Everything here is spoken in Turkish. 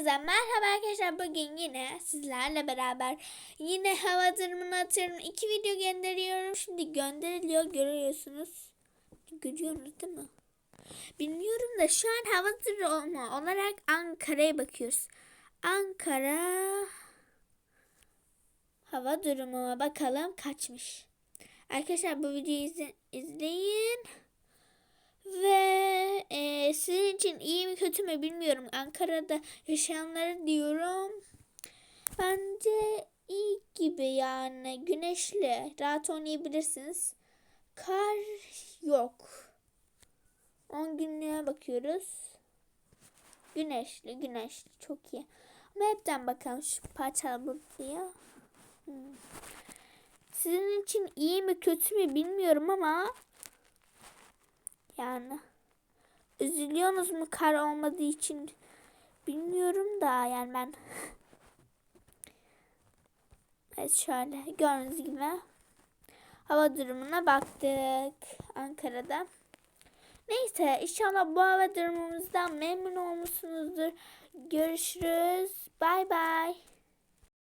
Herkese merhaba arkadaşlar. Bugün yine sizlerle beraber yine hava durumunu atıyorum iki video gönderiyorum. Şimdi gönderiliyor. Görüyorsunuz. Görüyorsunuz değil mi? Bilmiyorum da şu an hava durumu olarak Ankara'ya bakıyoruz. Ankara hava durumuna bakalım kaçmış. Arkadaşlar bu videoyu izle- izleyin için iyi mi kötü mü bilmiyorum. Ankara'da yaşayanlara diyorum. Bence iyi gibi yani. Güneşli. Rahat oynayabilirsiniz. Kar yok. 10 günlüğe bakıyoruz. Güneşli, güneşli. Çok iyi. Ama hepten bakalım şu parçalı buraya. Hmm. Sizin için iyi mi kötü mü bilmiyorum ama yani üzülüyorsunuz mu kar olmadığı için bilmiyorum da yani ben evet şöyle gördüğünüz gibi hava durumuna baktık Ankara'da. Neyse inşallah bu hava durumumuzdan memnun olmuşsunuzdur. Görüşürüz. Bay bay.